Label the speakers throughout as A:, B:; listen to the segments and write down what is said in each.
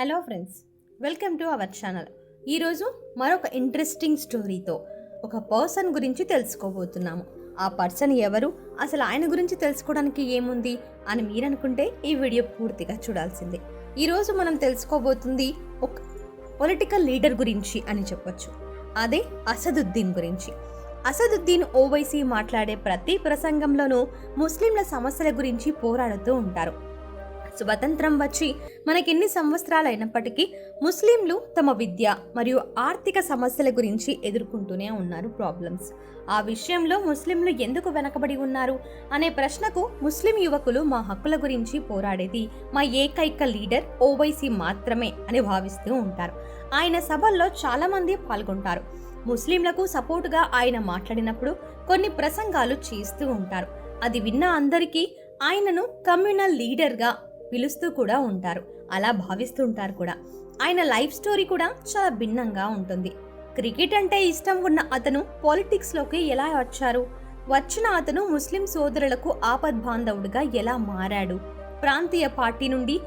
A: Hello friends welcome to our channel. ఈరోజు మరొక interesting స్టోరీతో ఒక పర్సన్ గురించి తెలుసుకోబోతున్నాము. ఆ పర్సన్ ఎవరు అసలు ఆయన గురించి తెలుసుకోవడానికి ఏముంది అని మీరు అనుకుంటే ఈ వీడియో పూర్తిగా చూడాల్సిందే. ఈరోజు మనం తెలుసుకోబోతుంది ఒక పొలిటికల్ లీడర్ గురించి అని చెప్పొచ్చు. అదే అసదుద్దీన్ గురించి. అసదుద్దీన్ ఓవైసీ మాట్లాడే ప్రతి ప్రసంగంలోనూ ముస్లింల సమస్యల గురించి పోరాడుతూ ఉంటారు. స్వతంత్రం వచ్చి మనకెన్ని సంవత్సరాలు అయినప్పటికీ ముస్లింలు తమ విద్య మరియు ఆర్థిక సమస్యల గురించి ఎదుర్కొంటూనే ఉన్నారు ప్రాబ్లమ్స్ ఆ విషయంలో ముస్లింలు ఎందుకు వెనకబడి ఉన్నారు అనే ప్రశ్నకు ముస్లిం యువకులు మా హక్కుల గురించి పోరాడేది మా ఏకైక లీడర్ ఓవైసీ మాత్రమే అని భావిస్తూ ఉంటారు. ఆయన సభల్లో చాలామంది పాల్గొంటారు. ముస్లింలకు సపోర్టుగా ఆయన మాట్లాడినప్పుడు కొన్ని ప్రసంగాలు చేస్తూ ఉంటారు. అది విన్న అందరికీ ఆయనను కమ్యూనల్ లీడర్గా పిలుస్తూ కూడా ఉంటారు. అలా భావిస్తుంటారు కూడా. ఆయన లైఫ్ స్టోరీ కూడా చాలా భిన్నంగా ఉంటుంది. క్రికెట్ అంటే ఇష్టం ఉన్న అతను పాలిటిక్స్లోకి ఎలా వచ్చారు? వచ్చిన అతను ముస్లిం సోదరులకు ఆపద్బాంధవుడిగా ఎలా మారాడు? ప్రాంతీయ పార్టీ నుండి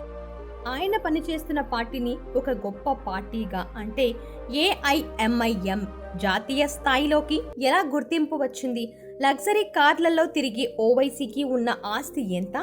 A: ఆయన పనిచేస్తున్న పార్టీని ఒక గొప్ప పార్టీగా అంటే ఏఐఎంఐఎం జాతీయ స్థాయిలోకి ఎలా గుర్తింపు వచ్చింది? లగ్జరీ కార్లలో తిరిగి ఓవైసీకి ఉన్న ఆస్తి ఎంత?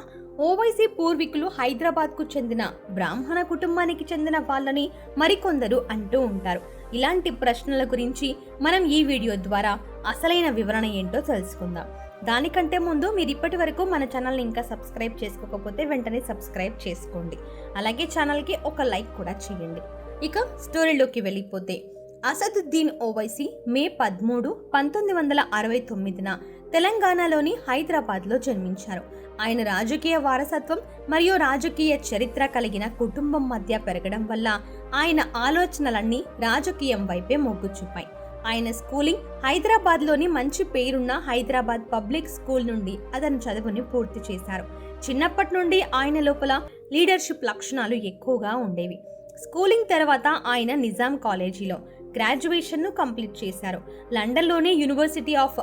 A: ఓవైసీ పూర్వీకులు హైదరాబాద్కు చెందిన బ్రాహ్మణ కుటుంబానికి చెందిన వాళ్ళని మరికొందరు అంటూ ఉంటారు. ఇలాంటి ప్రశ్నల గురించి మనం ఈ వీడియో ద్వారా అసలైన వివరణ ఏంటో తెలుసుకుందాం. దానికంటే ముందు మీరు ఇప్పటి వరకు మన ఛానల్ని ఇంకా సబ్స్క్రైబ్ చేసుకోకపోతే వెంటనే సబ్స్క్రైబ్ చేసుకోండి. అలాగే ఛానల్కి ఒక లైక్ కూడా చేయండి. ఇక స్టోరీలోకి వెళ్ళిపోతే అసదుద్దీన్ ఓవైసీ మే పదమూడు పంతొమ్మిది వందల అరవై తొమ్మిదిన తెలంగాణలోని హైదరాబాద్లో జన్మించారు. ఆయన రాజకీయ వారసత్వం మరియు రాజకీయ చరిత్ర కలిగిన కుటుంబం మధ్య పెరగడం వల్ల ఆయన ఆలోచనలన్నీ రాజకీయం వైపే మొగ్గు చూపాయి. ఆయన స్కూలింగ్ హైదరాబాద్లోని మంచి పేరున్న హైదరాబాద్ పబ్లిక్ స్కూల్ నుండి అతని చదువుని పూర్తి చేశారు. చిన్నప్పటి నుండి ఆయన లోపల లీడర్షిప్ లక్షణాలు ఎక్కువగా ఉండేవి. స్కూలింగ్ తర్వాత ఆయన నిజాం కాలేజీలో గ్రాడ్యుయేషన్ను కంప్లీట్ చేశారు. లండన్లోని యూనివర్సిటీ ఆఫ్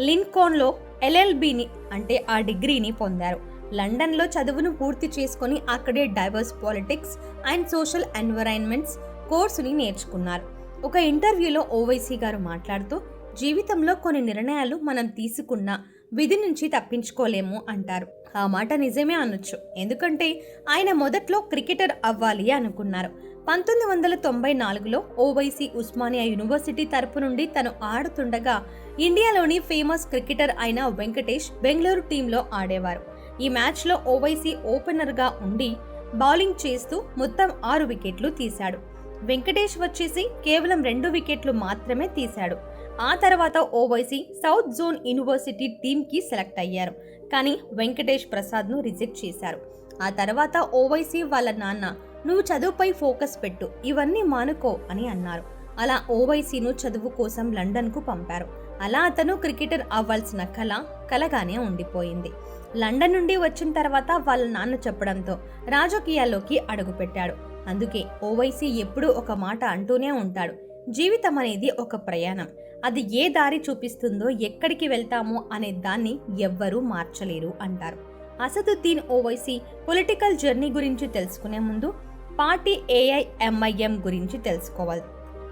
A: లిన్కోన్లో ఎల్ఎల్బిని అంటే ఆ డిగ్రీని పొందారు. లండన్లో చదువును పూర్తి చేసుకొని అక్కడే diverse politics and social environments కోర్సుని నేర్చుకున్నారు. ఒక ఇంటర్వ్యూలో ఓవైసీ గారు మాట్లాడుతూ జీవితంలో కొన్ని నిర్ణయాలు మనం తీసుకున్న విధి నుంచి తప్పించుకోలేము అంటారు. ఆ మాట నిజమే అనొచ్చు. ఎందుకంటే ఆయన మొదట్లో క్రికెటర్ అవ్వాలి అనుకున్నారు. పంతొమ్మిది వందల తొంభై నాలుగులో ఓవైసీ ఉస్మానియా యూనివర్సిటీ తరపు నుండి తను ఆడుతుండగా ఇండియాలోని ఫేమస్ క్రికెటర్ అయిన వెంకటేష్ బెంగళూరు టీంలో ఆడేవారు. ఈ మ్యాచ్లో ఓవైసీ ఓపెనర్గా ఉండి బౌలింగ్ చేస్తూ మొత్తం ఆరు వికెట్లు తీశాడు. వెంకటేష్ వచ్చేసి కేవలం రెండు వికెట్లు మాత్రమే తీశాడు. ఆ తర్వాత ఓవైసీ సౌత్ జోన్ యూనివర్సిటీ టీంకి సెలెక్ట్ అయ్యారు. కానీ వెంకటేష్ ప్రసాద్ను రిజెక్ట్ చేశారు. ఆ తర్వాత ఓవైసీ వాళ్ళ నాన్న నువ్వు చదువుపై ఫోకస్ పెట్టు ఇవన్నీ మానుకో అని అన్నారు. అలా ఓవైసీను చదువు కోసం లండన్కు పంపారు. అలా అతను క్రికెటర్ అవ్వాల్సిన కళ కలగానే ఉండిపోయింది. లండన్ నుండి వచ్చిన తర్వాత వాళ్ళ నాన్న చెప్పడంతో రాజకీయాల్లోకి అడుగుపెట్టాడు. అందుకే ఓవైసీ ఎప్పుడూ ఒక మాట అంటూనే ఉంటాడు. జీవితం అనేది ఒక ప్రయాణం. అది ఏ దారి చూపిస్తుందో ఎక్కడికి వెళ్తామో అనే దాన్ని ఎవ్వరూ మార్చలేరు అంటారు. అసదుద్దీన్ ఓవైసీ పొలిటికల్ జర్నీ గురించి తెలుసుకునే ముందు పార్టీ ఏఐఎంఐఎం గురించి తెలుసుకోవాలి.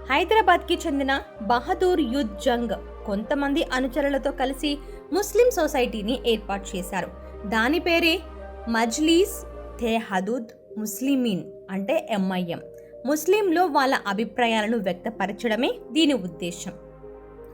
A: హైదరాబాద్కి చెందిన బహదూర్ యుద్ జంగ్ కొంతమంది అనుచరులతో కలిసి ముస్లిం సొసైటీని ఏర్పాటు చేశారు. దాని పేరే మజ్లీస్ తెహదుద్ ముస్లిమీన్ అంటే ఎంఐఎం. ముస్లింలు వాళ్ళ అభిప్రాయాలను వ్యక్తపరచడమే దీని ఉద్దేశం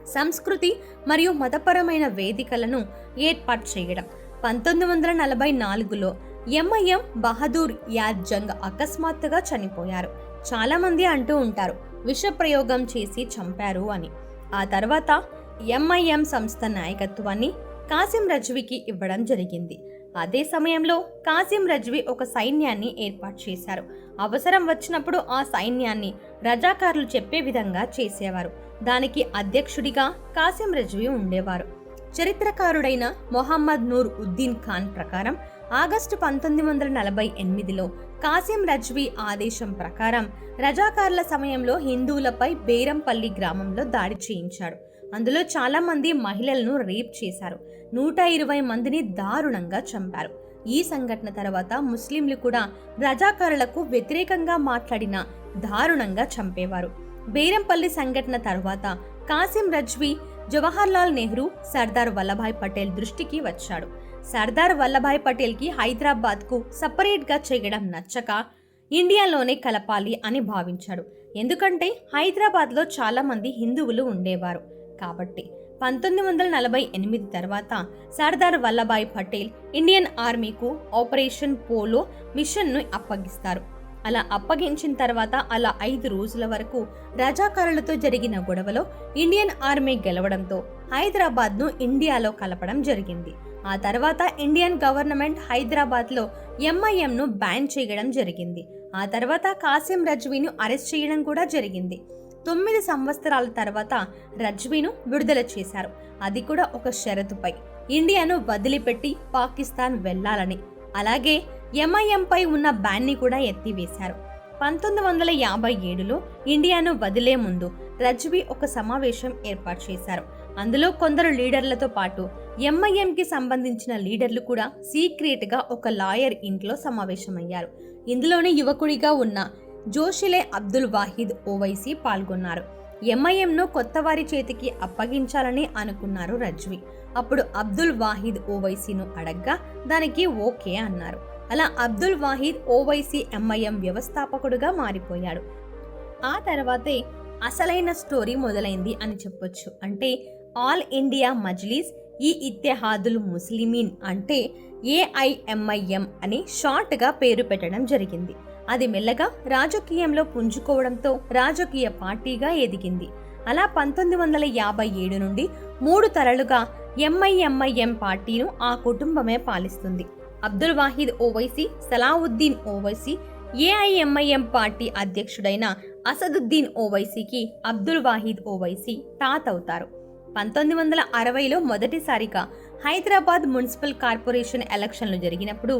A: సంస్కృతి మరియు మతపరమైన వేదికలను ఏర్పాటు చేయడం. పంతొమ్మిది వందల నలభై నాలుగులో ఎంఐఎం బహదూర్ యాద్ జంగ్ అకస్మాత్తుగా చనిపోయారు. చాలామంది అంటూ ఉంటారు విషప్రయోగం చేసి చంపారు అని. ఆ తర్వాత ఎంఐఎం సంస్థ నాయకత్వాన్ని కాసిం రజ్వీకి ఇవ్వడం జరిగింది. అదే సమయంలో కాసిం రజ్వీ ఒక సైన్యాన్ని ఏర్పాటు చేశారు. అవసరం వచ్చినప్పుడు ఆ సైన్యాన్ని రజాకారులు చెప్పే విధంగా చేసేవారు. దానికి అధ్యక్షుడిగా కాసిం రజ్వీ ఉండేవారు. చరిత్రకారుడైన మొహమ్మద్ నూర్ ఉద్దీన్ ఖాన్ ప్రకారం ఆగస్టు పంతొమ్మిది వందల నలభై ఎనిమిదిలో కాసిం రజ్వీ ఆదేశం ప్రకారం రజాకారుల సమయంలో హిందువులపై బేరంపల్లి గ్రామంలో దాడి చేయించాడు. అందులో చాలామంది మహిళలను రేప్ చేశారు. నూట ఇరవై మందిని దారుణంగా చంపారు. ఈ సంఘటన తర్వాత ముస్లింలు కూడా రజాకారులకు వ్యతిరేకంగా మాట్లాడిన దారుణంగా చంపేవారు. బేరంపల్లి సంఘటన తర్వాత కాసిం రజ్వీ జవహర్లాల్ నెహ్రూ సర్దార్ వల్లభాయ్ పటేల్ దృష్టికి వచ్చాడు. సర్దార్ వల్లభాయ్ పటేల్కి హైదరాబాద్కు సపరేట్గా చేయడం నచ్చక ఇండియాలోనే కలపాలి అని భావించాడు. ఎందుకంటే హైదరాబాద్లో చాలామంది హిందువులు ఉండేవారు. కాబట్టి పంతొమ్మిది వందల నలభై ఎనిమిది తర్వాత సర్దార్ వల్లభాయ్ పటేల్ ఇండియన్ ఆర్మీకు ఆపరేషన్ పోలో మిషన్ను అప్పగిస్తారు. అలా అప్పగించిన తర్వాత అలా ఐదు రోజుల వరకు రజాకారులతో జరిగిన గొడవలో ఇండియన్ ఆర్మీ గెలవడంతో హైదరాబాద్ను ఇండియాలో కలపడం జరిగింది. ఆ తర్వాత ఇండియన్ గవర్నమెంట్ హైదరాబాద్లో ఎంఐఎంను బ్యాన్ చేయడం జరిగింది. ఆ తర్వాత కాసిం రజ్వీను అరెస్ట్ చేయడం కూడా జరిగింది. తొమ్మిది సంవత్సరాల తర్వాత రజ్వీను విడుదల చేశారు. అది కూడా ఒక షరతుపై. ఇండియాను వదిలిపెట్టి పాకిస్తాన్ వెళ్ళాలని అలాగే ఎంఐఎంపై ఉన్న బ్యాన్ని కూడా ఎత్తివేశారు. పంతొమ్మిది వందల యాభై ఏడులో ఇండియాను వదిలే ముందు రజ్వీ ఒక సమావేశం ఏర్పాటు చేశారు. అందులో కొందరు లీడర్లతో పాటు ఎంఐఎంకి సంబంధించిన లీడర్లు కూడా సీక్రెట్గా ఒక లాయర్ ఇంట్లో సమావేశమయ్యారు. ఇందులోనే యువకుడిగా ఉన్న జోషిలే అబ్దుల్ వాహిద్ ఓవైసీ పాల్గొన్నారు. ఎంఐఎంను కొత్తవారి చేతికి అప్పగించాలని అనుకున్నారు రజ్వి. అప్పుడు అబ్దుల్ వాహిద్ ఓవైసీను అడగ్గా దానికి ఓకే అన్నారు. అలా అబ్దుల్ వాహిద్ ఓవైసీ ఎంఐఎం వ్యవస్థాపకుడుగా మారిపోయాడు. ఆ తర్వాతే అసలైన స్టోరీ మొదలైంది అని చెప్పొచ్చు. అంటే ఆల్ ఇండియా మజ్లీస్ ఈ ఇత్తెహాదుల్ ముస్లిమీన్ అంటే ఏఐఎంఐఎం అని షార్ట్గా పేరు పెట్టడం జరిగింది. అది మెల్లగా రాజకీయంలో పుంజుకోవడంతో రాజకీయ పార్టీగా ఎదిగింది. అలా పంతొమ్మిది వందల యాభై ఏడు నుండి మూడు తరలుగా ఎంఐఎంఐఎం పార్టీను ఆ కుటుంబమే పాలిస్తుంది. అబ్దుల్ వాహిద్ ఓవైసీ సలావుద్దీన్ ఓవైసీ ఏఐఎంఐఎం పార్టీ అధ్యక్షుడైన అసదుద్దీన్ ఓవైసీకి అబ్దుల్ వాహిద్ ఓవైసీ తాతవుతారు. పంతొమ్మిది వందల అరవైలో మొదటిసారిగా హైదరాబాద్ మున్సిపల్ కార్పొరేషన్ ఎలక్షన్లు జరిగినప్పుడు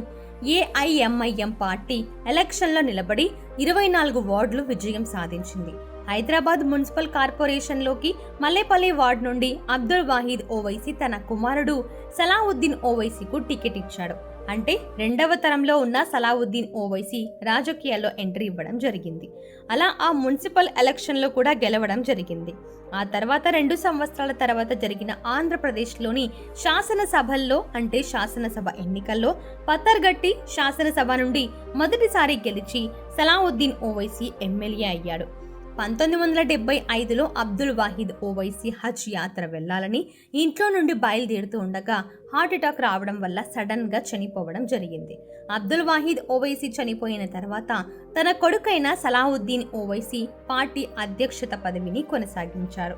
A: ఏఐఎంఐఎం పార్టీ ఎలక్షన్లో నిలబడి ఇరవై నాలుగు వార్డులు విజయం సాధించింది. హైదరాబాద్ మున్సిపల్ కార్పొరేషన్లోకి మల్లేపల్లి వార్డు నుండి అబ్దుల్ వాహీద్ ఓవైసీ తన కుమారుడు సలావుద్దీన్ ఓవైసీకు టికెట్ ఇచ్చాడు. అంటే రెండవ తరంలో ఉన్న సలావుద్దీన్ ఓవైసీ రాజకీయాల్లో ఎంట్రీ ఇవ్వడం జరిగింది. అలా ఆ మున్సిపల్ ఎలక్షన్లో కూడా గెలవడం జరిగింది. ఆ తర్వాత రెండు సంవత్సరాల తర్వాత జరిగిన ఆంధ్రప్రదేశ్లోని శాసనసభల్లో అంటే శాసనసభ ఎన్నికల్లో పత్తర్గట్టి శాసనసభ నుండి మొదటిసారి గెలిచి సలావుద్దీన్ ఓవైసీ ఎమ్మెల్యే అయ్యాడు. పంతొమ్మిది వందల డెబ్బై ఐదులో అబ్దుల్ వాహిద్ ఓవైసీ హజ్ యాత్ర వెళ్ళాలని ఇంట్లో నుండి బయలుదేరుతూ ఉండగా హార్ట్ అటాక్ రావడం వల్ల సడన్గా చనిపోవడం జరిగింది. అబ్దుల్ వాహిద్ ఓవైసీ చనిపోయిన తర్వాత తన కొడుకైన సలావుద్దీన్ ఓవైసీ పార్టీ అధ్యక్షత పదవిని కొనసాగించారు.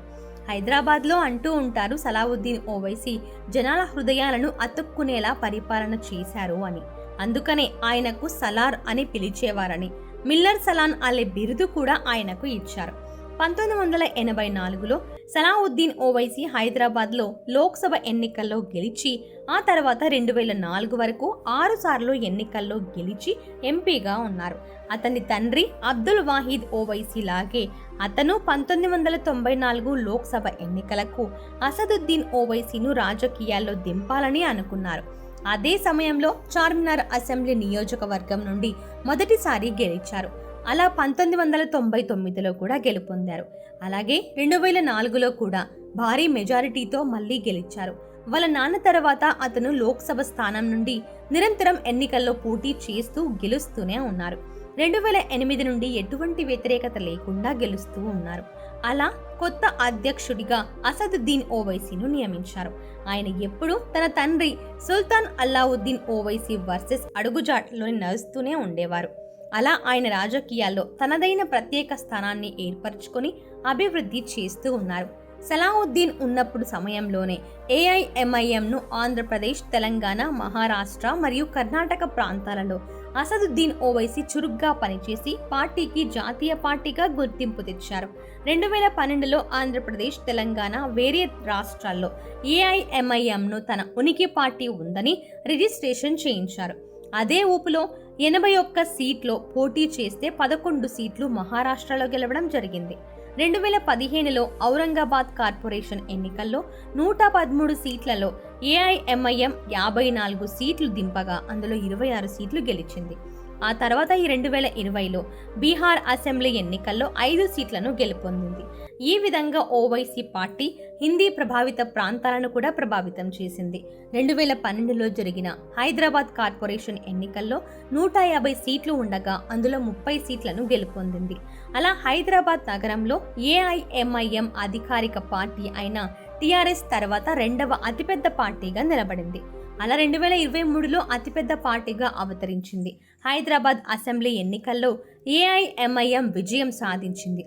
A: హైదరాబాద్లో అంటూ ఉంటారు సలావుద్దీన్ ఓవైసీ జనాల హృదయాలను అతుక్కునేలా పరిపాలన చేశారు అని. అందుకనే ఆయనకు సలార్ అని పిలిచేవారని మిల్లర్ సలాన్ అలే బిరుదు కూడా ఆయనకు ఇచ్చారు. పంతొమ్మిది వందల ఎనభై నాలుగులో సలావుద్దీన్ ఓవైసీ హైదరాబాద్లో లోక్సభ ఎన్నికల్లో గెలిచి ఆ తర్వాత రెండు వేల నాలుగు వరకు ఆరు సార్లు ఎన్నికల్లో గెలిచి ఎంపీగా ఉన్నారు. అతని తండ్రి అబ్దుల్ వాహీద్ ఓవైసీ లాగే అతను పంతొమ్మిది వందల తొంభై నాలుగు లోక్సభ ఎన్నికలకు అసదుద్దీన్ ఓవైసీను రాజకీయాల్లో దింపాలని అనుకున్నారు. అదే సమయంలో చార్మినార్ అసెంబ్లీ నియోజకవర్గం నుండి మొదటిసారి గెలిచారు. అలా పంతొమ్మిది వందల తొంభై తొమ్మిదిలో కూడా గెలుపొందారు. అలాగే రెండు వేల నాలుగులో కూడా భారీ మెజారిటీతో మళ్ళీ గెలిచారు. వాళ్ళ నాన్న తర్వాత అతను లోక్సభ స్థానం నుండి నిరంతరం ఎన్నికల్లో పోటీ చేస్తూ గెలుస్తూనే ఉన్నారు. రెండు వేల ఎనిమిది నుండి ఎటువంటి వ్యతిరేకత లేకుండా గెలుస్తూ ఉన్నారు. అలా కొత్త అధ్యక్షుడిగా అసదుద్దీన్ ఓవైసీను నియమించారు. ఆయన ఎప్పుడూ తన తండ్రి సుల్తాన్ అల్లావుద్దీన్ ఓవైసీ వర్సెస్ అడుగుజాట్లోని నడుస్తూనే ఉండేవారు. అలా ఆయన రాజకీయాల్లో తనదైన ప్రత్యేక స్థానాన్ని ఏర్పరచుకొని అభివృద్ధి చేస్తూ ఉన్నారు. సలావుద్దీన్ ఉన్నప్పుడు సమయంలోనే ఏఐఎంఐఎంను ఆంధ్రప్రదేశ్ తెలంగాణ మహారాష్ట్ర మరియు కర్ణాటక ప్రాంతాలలో అసదుద్దీన్ ఓవైసీ చురుగ్గా పనిచేసి పార్టీకి జాతీయ పార్టీగా గుర్తింపు తెచ్చారు. రెండు వేల పన్నెండులో ఆంధ్రప్రదేశ్ తెలంగాణ వేరే రాష్ట్రాల్లో ఏఐఎంఐఎంను తన ఉనికి పార్టీ ఉందని రిజిస్ట్రేషన్ చేయించారు. అదే ఊపులో ఎనభై ఒక్క సీట్లో పోటీ చేస్తే పదకొండు సీట్లు మహారాష్ట్రలో గెలవడం జరిగింది. రెండు వేల పదిహేనులో ఔరంగాబాద్ కార్పొరేషన్ ఎన్నికల్లో నూట పదమూడు సీట్లలో ఏఐఎంఐఎం యాభై నాలుగు సీట్లు దింపగా అందులో ఇరవై ఆరు సీట్లు గెలిచింది. ఆ తర్వాత ఈ రెండు వేల ఇరవైలో బీహార్ అసెంబ్లీ ఎన్నికల్లో ఐదు సీట్లను గెలుపొందింది. ఈ విధంగా ఓవైసీ పార్టీ హిందీ ప్రభావిత ప్రాంతాలను కూడా ప్రభావితం చేసింది. రెండు వేల పన్నెండులో జరిగిన హైదరాబాద్ కార్పొరేషన్ ఎన్నికల్లో నూట యాభై సీట్లు ఉండగా అందులో ముప్పై సీట్లను గెలుపొందింది. అలా హైదరాబాద్ నగరంలో ఏఐఎంఐఎం అధికారిక పార్టీ అయిన టీఆర్ఎస్ తర్వాత రెండవ అతిపెద్ద పార్టీగా నిలబడింది. అలా రెండు వేల ఇరవై మూడులో అతిపెద్ద పార్టీగా అవతరించింది. హైదరాబాద్ అసెంబ్లీ ఎన్నికల్లో ఏఐఎంఐఎం విజయం సాధించింది.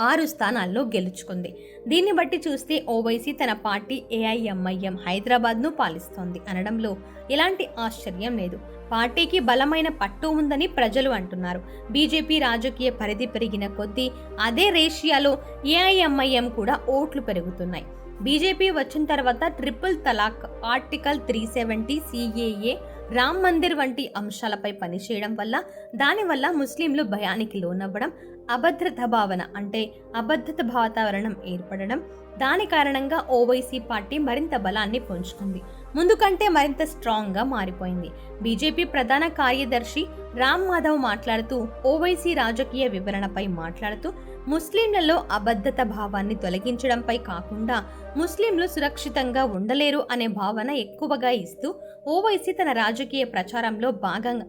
A: ఆరు స్థానాల్లో గెలుచుకుంది. దీన్ని బట్టి చూస్తే ఓవైసీ తన పార్టీ ఏఐఎంఐఎం హైదరాబాద్ను పాలిస్తోంది అనడంలో ఎలాంటి ఆశ్చర్యం లేదు. పార్టీకి బలమైన పట్టు ఉందని ప్రజలు అంటున్నారు. బీజేపీ రాజకీయ పరిధి పెరిగిన కొద్దీ అదే రేషియాలో ఏఐఎంఐఎం కూడా ఓట్లు పెరుగుతున్నాయి. బీజేపీ వచ్చిన తర్వాత triple talaq article three seventy CAA Ram Mandir వంటి అంశాలపై పనిచేయడం వల్ల దానివల్ల ముస్లింలు భయానికి లోనవ్వడం అభద్రత భావన అంటే అబద్ధత వాతావరణం ఏర్పడడం దాని కారణంగా ఓవైసీ పార్టీ మరింత బలాన్ని పుంజుకుంది. ముందు కంటే మరింత స్ట్రాంగ్గా మారిపోయింది. బీజేపీ ప్రధాన కార్యదర్శి రామ్ మాధవ్ మాట్లాడుతూ ఓవైసీ రాజకీయ వివరణపై మాట్లాడుతూ ముస్లింలలో అబద్ధత భావాన్ని తొలగించడంపై కాకుండా ముస్లింలు సురక్షితంగా ఉండలేరు అనే భావన ఎక్కువగా ఇస్తూ ఓవైసీ తన రాజకీయ ప్రచారంలో భాగంగా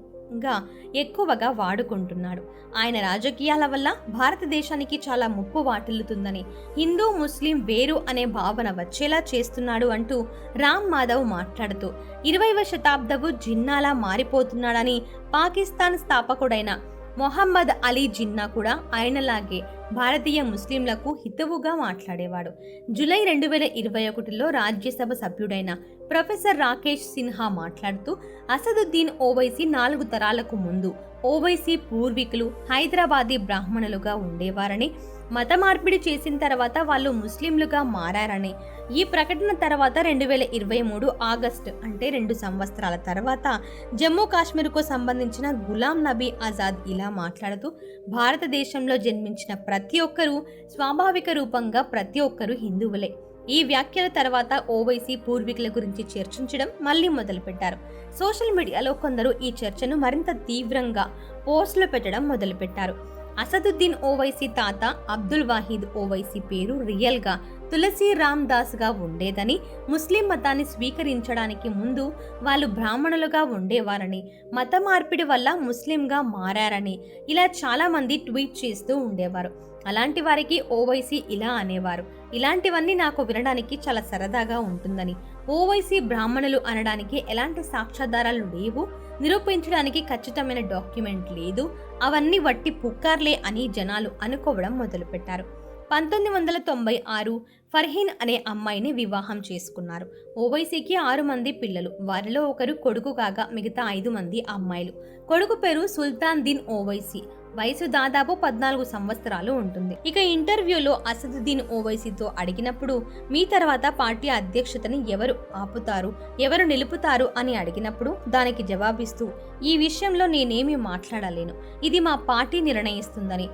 A: ఎక్కువగా వాడుకుంటున్నాడు. ఆయన రాజకీయాల వల్ల భారతదేశానికి చాలా ముప్పు వాటిల్లుతుందని హిందూ ముస్లిం వేరు అనే భావన వచ్చేలా చేస్తున్నాడు అంటూ రామ్ మాధవ్ మాట్లాడుతూ ఇరవైవ శతాబ్దపు జిన్నాలా మారిపోతున్నాడని పాకిస్తాన్ స్థాపకుడైన మొహమ్మద్ అలీ జిన్నా కూడా ఆయనలాగే భారతీయ ముస్లింలకు హితవుగా మాట్లాడేవాడు. జూలై రెండు వేల ఇరవై ఒకటిలో రాజ్యసభ సభ్యుడైన ప్రొఫెసర్ రాకేష్ సిన్హా మాట్లాడుతూ అసదుద్దీన్ ఓవైసీ నాలుగు తరాలకు ముందు ఓవైసీ పూర్వీకులు హైదరాబాదీ బ్రాహ్మణులుగా ఉండేవారని మత మార్పిడి చేసిన తర్వాత వాళ్ళు ముస్లింలుగా మారారని. ఈ ప్రకటన తర్వాత రెండు వేల ఇరవై మూడు ఆగస్టు అంటే రెండు సంవత్సరాల తర్వాత జమ్మూ కాశ్మీర్కు సంబంధించిన గులాం నబీ ఆజాద్ ఇలా మాట్లాడుతూ భారతదేశంలో జన్మించిన ప్రతి ఒక్కరూ స్వాభావిక రూపంగా ప్రతి ఒక్కరూ హిందువులే. ఈ వ్యాఖ్యల తర్వాత ఓవైసీ పూర్వీకుల గురించి చర్చించడం మళ్ళీ మొదలుపెట్టారు. సోషల్ మీడియాలో కొందరు ఈ చర్చను మరింత తీవ్రంగా పోస్టులు పెట్టడం మొదలుపెట్టారు. అసదుద్దీన్ ఓవైసీ తాత అబ్దుల్ వాహీద్ ఓవైసీ పేరు రియల్గా తులసి రామ్ దాస్గా ఉండేదని ముస్లిం మతాన్ని స్వీకరించడానికి ముందు వాళ్ళు బ్రాహ్మణులుగా ఉండేవారని మత మార్పిడి వల్ల ముస్లింగా మారారని ఇలా చాలామంది ట్వీట్ చేస్తూ ఉండేవారు. అలాంటి వారికి ఓవైసీ ఇలా అనేవారు ఇలాంటివన్నీ నాకు వినడానికి చాలా సరదాగా ఉంటుందని. ఓవైసీ బ్రాహ్మణులు అనడానికి ఎలాంటి సాక్ష్యాధారాలు లేవు నిరూపించడానికి ఖచ్చితమైన డాక్యుమెంట్ లేదు. అవన్నీ వట్టి పుక్కార్లే అని జనాలు అనుకోవడం మొదలుపెట్టారు. పంతొమ్మిది వందల తొంభై ఆరు ఫర్హీన్ అనే అమ్మాయిని వివాహం చేసుకున్నారు. ఓవైసీకి ఆరు మంది పిల్లలు. వారిలో ఒకరు కొడుకు కాగా మిగతా ఐదు మంది అమ్మాయిలు. కొడుకు పేరు సుల్తాన్ దిన్ ఓవైసీ. వయసు దాదాపు పద్నాలుగు సంవత్సరాలు ఉంటుంది. ఇక ఇంటర్వ్యూలో అసదుద్దీన్ ఓవైసీతో అడిగినప్పుడు మీ తర్వాత పార్టీ అధ్యక్షతని ఎవరు ఆపుతారు ఎవరు నిలుపుతారు అని అడిగినప్పుడు దానికి జవాబిస్తూ ఈ విషయంలో నేనేమీ మాట్లాడలేను. ఇది మా పార్టీ నిర్ణయిస్తుందని.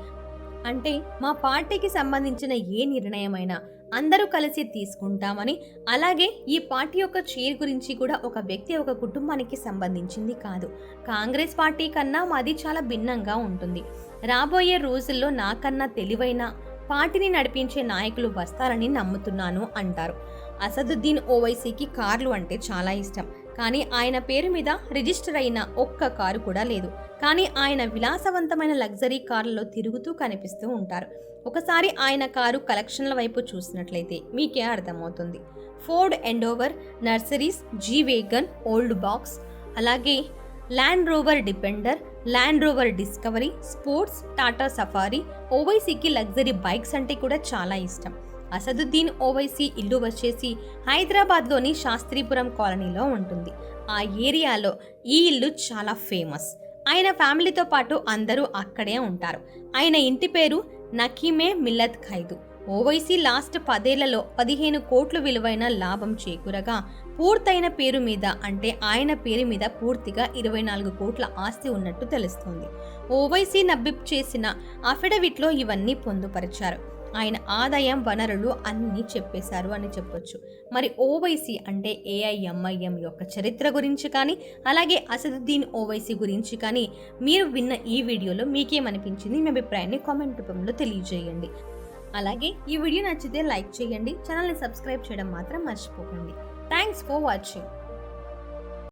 A: అంటే మా పార్టీకి సంబంధించిన ఏ నిర్ణయమైనా అందరూ కలిసి తీసుకుంటామని అలాగే ఈ పార్టీ యొక్క చైర్ గురించి కూడా ఒక వ్యక్తి ఒక కుటుంబానికి సంబంధించింది కాదు. కాంగ్రెస్ పార్టీ కన్నా మాది చాలా భిన్నంగా ఉంటుంది. రాబోయే రోజుల్లో నాకన్నా తెలివైన పార్టీని నడిపించే నాయకులు వస్తారని నమ్ముతున్నాను అంటారు. అసదుద్దీన్ ఓవైసీకి కార్లు అంటే చాలా ఇష్టం. కానీ ఆయన పేరు మీద రిజిస్టర్ అయిన ఒక్క కారు కూడా లేదు. కానీ ఆయన విలాసవంతమైన లగ్జరీ కార్లలో తిరుగుతూ కనిపిస్తూ ఉంటారు. ఒకసారి ఆయన కారు కలెక్షన్ల వైపు చూసినట్లయితే మీకే అర్థమవుతుంది. Ford Endeavour Mercedes G wagon old box అలాగే Land Rover Defender Land Rover Discovery sports Tata Safari ఓవైసీకి luxury bikes అంటే కూడా చాలా ఇష్టం. అసదుద్దీన్ ఓవైసీ ఇల్లు వచ్చేసి హైదరాబాద్లోని శాస్త్రీపురం కాలనీలో ఉంటుంది. ఆ ఏరియాలో ఈ ఇల్లు చాలా ఫేమస్. ఆయన ఫ్యామిలీతో పాటు అందరూ అక్కడే ఉంటారు. ఆయన ఇంటి పేరు నకీమే మిల్లత్ ఖైదు. ఓవైసీ లాస్ట్ పదేళ్ళలో పదిహేను కోట్లు విలువైన లాభం చేకూరగా పూర్తయిన పేరు మీద అంటే ఆయన పేరు మీద పూర్తిగా ఇరవై నాలుగు కోట్ల ఆస్తి ఉన్నట్టు తెలుస్తోంది. ఓవైసీ నబ్బిప్ చేసిన అఫిడవిట్లో ఇవన్నీ పొందుపరిచారు. ఆయన ఆదాయం వనరులు అన్నీ చెప్పేశారు అని చెప్పొచ్చు. మరి ఓవైసీ అంటే ఏఐఎంఐఎం యొక్క చరిత్ర గురించి కానీ అలాగే అసదుద్దీన్ ఓవైసీ గురించి కానీ మీరు విన్న ఈ వీడియోలో మీకేమనిపించింది? మీ అభిప్రాయాన్ని కామెంట్ రూపంలో తెలియజేయండి. అలాగే ఈ వీడియో నచ్చితే లైక్ చేయండి ఛానల్ని సబ్స్క్రైబ్ చేయడం మాత్రం మర్చిపోకండి. Thanks for watching.